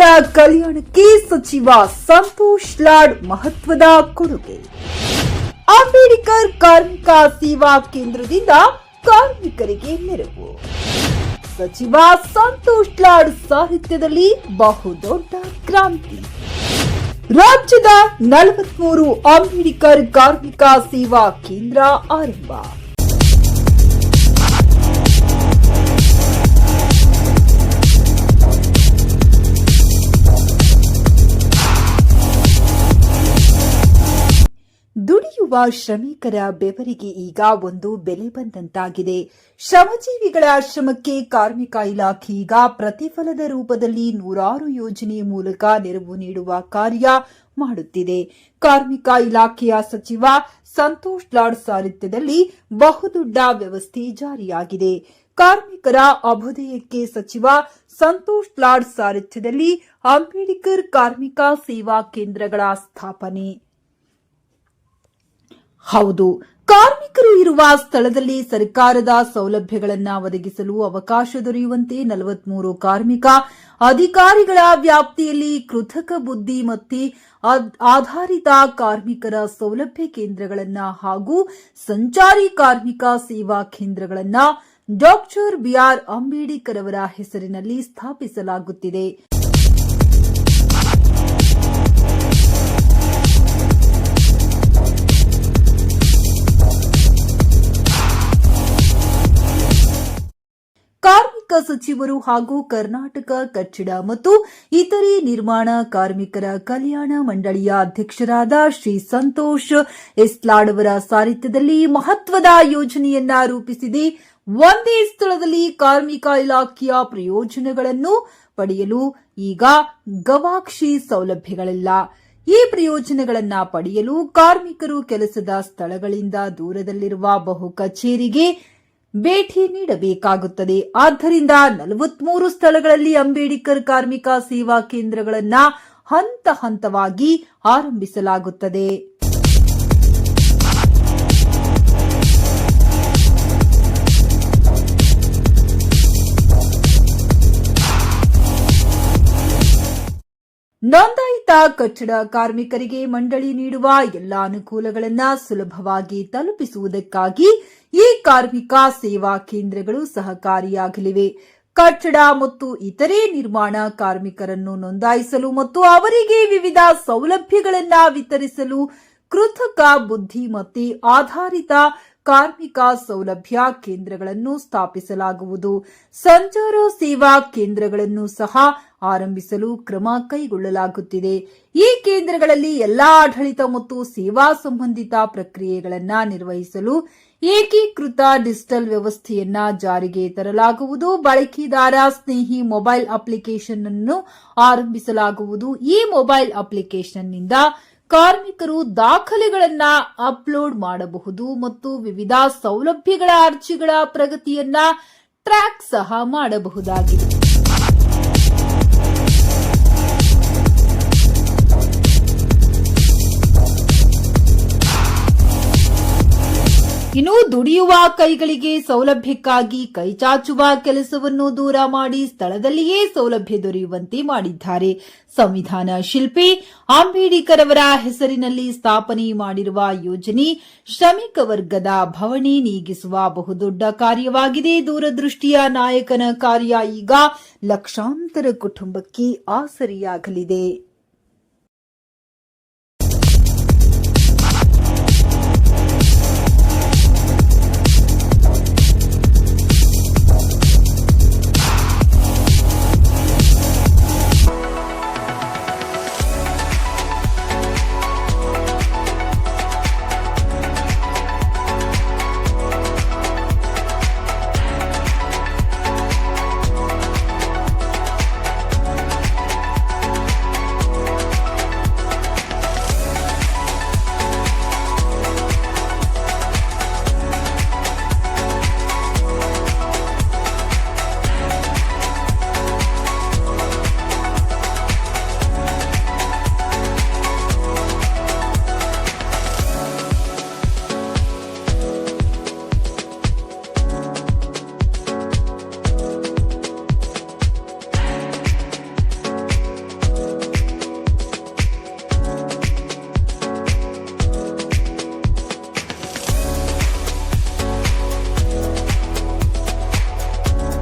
ಕಾರ್ಮಿಕರ ಕಲ್ಯಾಣಕ್ಕೆ ಸಚಿವ ಸಂತೋಷ್ ಲಾಡ್ ಮಹತ್ವದ ಕೊಡುಗೆ. ಅಂಬೇಡ್ಕರ್ ಕಾರ್ಮಿಕ ಸೇವಾ ಕೇಂದ್ರದಿಂದ ಕಾರ್ಮಿಕರಿಗೆ ನೆರವು. ಸಚಿವ ಸಂತೋಷ್ ಲಾಡ್ ಸಾಹಿತ್ಯದಲ್ಲಿ ಬಹುದೊಡ್ಡ ಕ್ರಾಂತಿ. ರಾಜ್ಯದ ನಲವತ್ಮೂರು ಅಂಬೇಡ್ಕರ್ ಕಾರ್ಮಿಕ ಸೇವಾ ಕೇಂದ್ರ ಆರಂಭ. ದುಡಿಯುವ ಶ್ರಮಿಕರ ಬೆವರಿಗೆ ಈಗ ಒಂದು ಬೆಲೆ ಬಂದಂತಾಗಿದೆ. ಶ್ರಮಜೀವಿಗಳ ಶ್ರಮಕ್ಕೆ ಕಾರ್ಮಿಕ ಇಲಾಖೆ ಈಗ ಪ್ರತಿಫಲದ ರೂಪದಲ್ಲಿ ನೂರಾರು ಯೋಜನೆ ಮೂಲಕ ನೆರವು ನೀಡುವ ಕಾರ್ಯ ಮಾಡುತ್ತಿದೆ. ಕಾರ್ಮಿಕ ಇಲಾಖೆಯ ಸಚಿವ ಸಂತೋಷ್ ಲಾಡ್ ಸಾರಥ್ಯದಲ್ಲಿ ಬಹುದೊಡ್ಡ ವ್ಯವಸ್ಥೆ ಜಾರಿಯಾಗಿದೆ. ಕಾರ್ಮಿಕರ ಅಭ್ಯುದಯಕ್ಕೆ ಸಚಿವ ಸಂತೋಷ್ ಲಾಡ್ ಸಾರಥ್ಯದಲ್ಲಿ ಅಂಬೇಡ್ಕರ್ ಕಾರ್ಮಿಕ ಸೇವಾ ಕೇಂದ್ರಗಳ ಸ್ಥಾಪನೆ. ಹೌದು. ಕಾರ್ಮಿಕರು ಇರುವ ಸ್ಥಳದಲ್ಲಿ ಸರ್ಕಾರದ ಸೌಲಭ್ಯಗಳನ್ನು ಒದಗಿಸಲು ಅವಕಾಶ ದೊರೆಯುವಂತೆ ನಲವತ್ಮೂರು ಕಾರ್ಮಿಕ ಅಧಿಕಾರಿಗಳ ವ್ಯಾಪ್ತಿಯಲ್ಲಿ ಕೃತಕ ಬುದ್ಧಿ ಮತ್ತು ಆಧಾರಿತ ಕಾರ್ಮಿಕರ ಸೌಲಭ್ಯ ಕೇಂದ್ರಗಳನ್ನು ಹಾಗೂ ಸಂಚಾರಿ ಕಾರ್ಮಿಕ ಸೇವಾ ಕೇಂದ್ರಗಳನ್ನು ಡಾಕ್ಟರ್ ಬಿಆರ್ ಅಂಬೇಡ್ಕರ್ ಅವರ ಹೆಸರಿನಲ್ಲಿ ಸ್ಥಾಪಿಸಲಾಗುತ್ತಿದೆ. ಕಾರ್ಮಿಕ ಸಚಿವರು ಹಾಗೂ ಕರ್ನಾಟಕ ಕಟ್ಟಡ ಮತ್ತು ಇತರೆ ನಿರ್ಮಾಣ ಕಾರ್ಮಿಕರ ಕಲ್ಯಾಣ ಮಂಡಳಿಯ ಅಧ್ಯಕ್ಷರಾದ ಶ್ರೀ ಸಂತೋಷ್ ಎಸ್ಲಾಡ್ ಅವರ ಸಾರಿತ್ಯದಲ್ಲಿ ಮಹತ್ವದ ಯೋಜನೆಯನ್ನ ರೂಪಿಸಿದೆ. ಒಂದೇ ಸ್ಥಳದಲ್ಲಿ ಕಾರ್ಮಿಕ ಇಲಾಖೆಯ ಪ್ರಯೋಜನಗಳನ್ನು ಪಡೆಯಲು ಈಗ ಗವಾಕ್ಷಿ ಸೌಲಭ್ಯಗಳಿಲ್ಲ. ಈ ಪ್ರಯೋಜನಗಳನ್ನು ಪಡೆಯಲು ಕಾರ್ಮಿಕರು ಕೆಲಸದ ಸ್ಥಳಗಳಿಂದ ದೂರದಲ್ಲಿರುವ ಬಹು ಕಚೇರಿಗೆ ಭೇಟಿ ನೀಡಬೇಕಾಗುತ್ತದೆ. ಆದ್ದರಿಂದ ನಲವತ್ಮೂರು ಸ್ಥಳಗಳಲ್ಲಿ ಅಂಬೇಡ್ಕರ್ ಕಾರ್ಮಿಕ ಸೇವಾ ಕೇಂದ್ರಗಳನ್ನ ಹಂತ ಹಂತವಾಗಿ ಆರಂಭಿಸಲಾಗುತ್ತದೆ. ಕಟ್ಟಡ ಕಾರ್ಮಿಕರಿಗೆ ಮಂಡಳಿ ನೀಡುವ ಎಲ್ಲ ಅನುಕೂಲಗಳನ್ನು ಸುಲಭವಾಗಿ ತಲುಪಿಸುವುದಕ್ಕಾಗಿ ಈ ಕಾರ್ಮಿಕ ಸೇವಾ ಕೇಂದ್ರಗಳು ಸಹಕಾರಿಯಾಗಲಿವೆ. ಕಟ್ಟಡ ಮತ್ತು ಇತರೆ ನಿರ್ಮಾಣ ಕಾರ್ಮಿಕರನ್ನು ನೋಂದಾಯಿಸಲು ಮತ್ತು ಅವರಿಗೆ ವಿವಿಧ ಸೌಲಭ್ಯಗಳನ್ನು ವಿತರಿಸಲು ಕೃತಕ ಬುದ್ಧಿಮತ್ತೆ ಆಧಾರಿತ ಕಾರ್ಮಿಕ ಸೌಲಭ್ಯ ಕೇಂದ್ರಗಳನ್ನು ಸ್ಥಾಪಿಸಲಾಗುವುದು. ಸಂಚಾರ ಸೇವಾ ಕೇಂದ್ರಗಳನ್ನು ಸಹ ಆರಂಭಿಸಲು ಕ್ರಮ ಕೈಗೊಳ್ಳಲಾಗುತ್ತಿದೆ. ಈ ಕೇಂದ್ರಗಳಲ್ಲಿ ಎಲ್ಲಾ ಆಡಳಿತ ಮತ್ತು ಸೇವಾ ಸಂಬಂಧಿತ ಪ್ರಕ್ರಿಯೆಗಳನ್ನು ನಿರ್ವಹಿಸಲು ಏಕೀಕೃತ ಡಿಜಿಟಲ್ ವ್ಯವಸ್ಥೆಯನ್ನ ಜಾರಿಗೆ ತರಲಾಗುವುದು. ಬಳಕೆದಾರ ಸ್ನೇಹಿ ಮೊಬೈಲ್ ಅಪ್ಲಿಕೇಶನ್ ಅನ್ನು ಆರಂಭಿಸಲಾಗುವುದು. ಈ ಮೊಬೈಲ್ ಅಪ್ಲಿಕೇಶನ್ನಿಂದ ಕಾರ್ಮಿಕರು ದಾಖಲೆಗಳನ್ನ ಅಪ್ಲೋಡ್ ಮಾಡಬಹುದು ಮತ್ತು ವಿವಿಧ ಸೌಲಭ್ಯಗಳ ಅರ್ಜಿಗಳ ಪ್ರಗತಿಯನ್ನ ಟ್ರ್ಯಾಕ್ ಸಹ ಮಾಡಬಹುದಾಗಿದೆ. ಇನ್ನು ದುಡಿಯುವ ಕೈಗಳಿಗೆ ಸೌಲಭ್ಯಕ್ಕಾಗಿ ಕೈಚಾಚುವ ಕೆಲಸವನ್ನು ದೂರ ಮಾಡಿ ಸ್ಥಳದಲ್ಲಿಯೇ ಸೌಲಭ್ಯ ದೊರೆಯುವಂತೆ ಮಾಡಿದ್ದಾರೆ. ಸಂವಿಧಾನ ಶಿಲ್ಪಿ ಅಂಬೇಡ್ಕರ್ ಅವರ ಹೆಸರಿನಲ್ಲಿ ಸ್ಥಾಪನೆ ಮಾಡಿರುವ ಯೋಜನೆ ಶ್ರಮಿಕ ವರ್ಗದ ಭವಣಿ ನೀಗಿಸುವ ಬಹುದೊಡ್ಡ ಕಾರ್ಯವಾಗಿದೆ. ದೂರದೃಷ್ಟಿಯ ನಾಯಕನ ಕಾರ್ಯ ಈಗ ಲಕ್ಷಾಂತರ ಕುಟುಂಬಕ್ಕೆ ಆಸರಿಯಾಗಲಿದೆ.